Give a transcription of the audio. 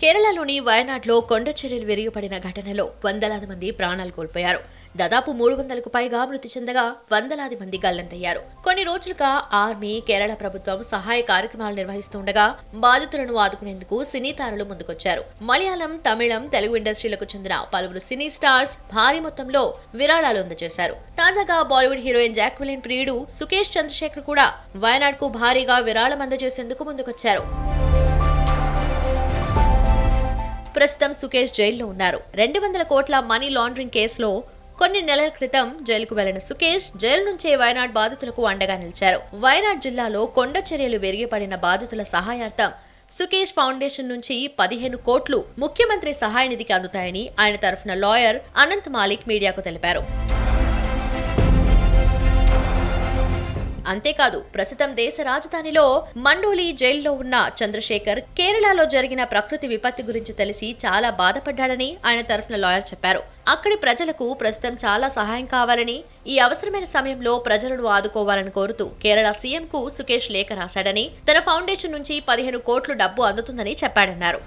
కేరళలోని వయనాడ్లో కొండ చర్యలు విరిగిపడిన ఘటనలో వందలాది మంది ప్రాణాలు కోల్పోయారు. దాదాపు మూడు వందలకు పైగా మృతి చెందగా వందలాది మంది గల్లంతయ్యారు. కొన్ని రోజులుగా ఆర్మీ కేరళ ప్రభుత్వం సహాయ కార్యక్రమాలు నిర్వహిస్తుండగా బాధితులను ఆదుకునేందుకు సినీ తారలు ముందుకొచ్చారు. మలయాళం తమిళం తెలుగు ఇండస్ట్రీలకు చెందిన పలువురు సినీ స్టార్స్ భారీ మొత్తంలో విరాళాలు అందజేశారు. తాజాగా బాలీవుడ్ హీరోయిన్ జాక్విలిన్ ప్రియుడు సుకేష్ చంద్రశేఖర్ కూడా వయనాడ్కు భారీగా విరాళం అందజేసేందుకు ముందుకొచ్చారు. ప్రస్తుతం సుకేష్ జైల్లో ఉన్నారు. రెండు వందల కోట్ల మనీ లాండరింగ్ కేసులో కొన్ని నెలల క్రితం జైలుకు వెళ్ళిన సుకేష్ జైలు నుంచే వయనాడ్ బాధితులకు అండగా నిలిచారు. వయనాడ్ జిల్లాలో కొండ చర్యలు విరిగిపడిన బాధితుల సహాయార్థం సుకేష్ ఫౌండేషన్ నుంచి పదిహేను కోట్లు ముఖ్యమంత్రి సహాయ నిధికి అందుతాయని ఆయన తరఫున లాయర్ అనంత్ మాలిక్ మీడియాకు తెలిపారు. అంతేకాదు ప్రస్తుతం దేశ రాజధానిలో మండోలి జైల్లో ఉన్న చంద్రశేఖర్ కేరళలో జరిగిన ప్రకృతి విపత్తి గురించి తెలిసి చాలా బాధపడ్డాడని ఆయన తరఫున లాయర్ చెప్పారు. అక్కడి ప్రజలకు ప్రస్తుతం చాలా సహాయం కావాలని ఈ అవసరమైన సమయంలో ప్రజలను ఆదుకోవాలని కోరుతూ కేరళ సీఎంకు సుకేష్ లేఖ రాశాడని తన ఫౌండేషన్ నుంచి పదిహేను కోట్లు డబ్బు అందుతుందని చెప్పాడన్నారు.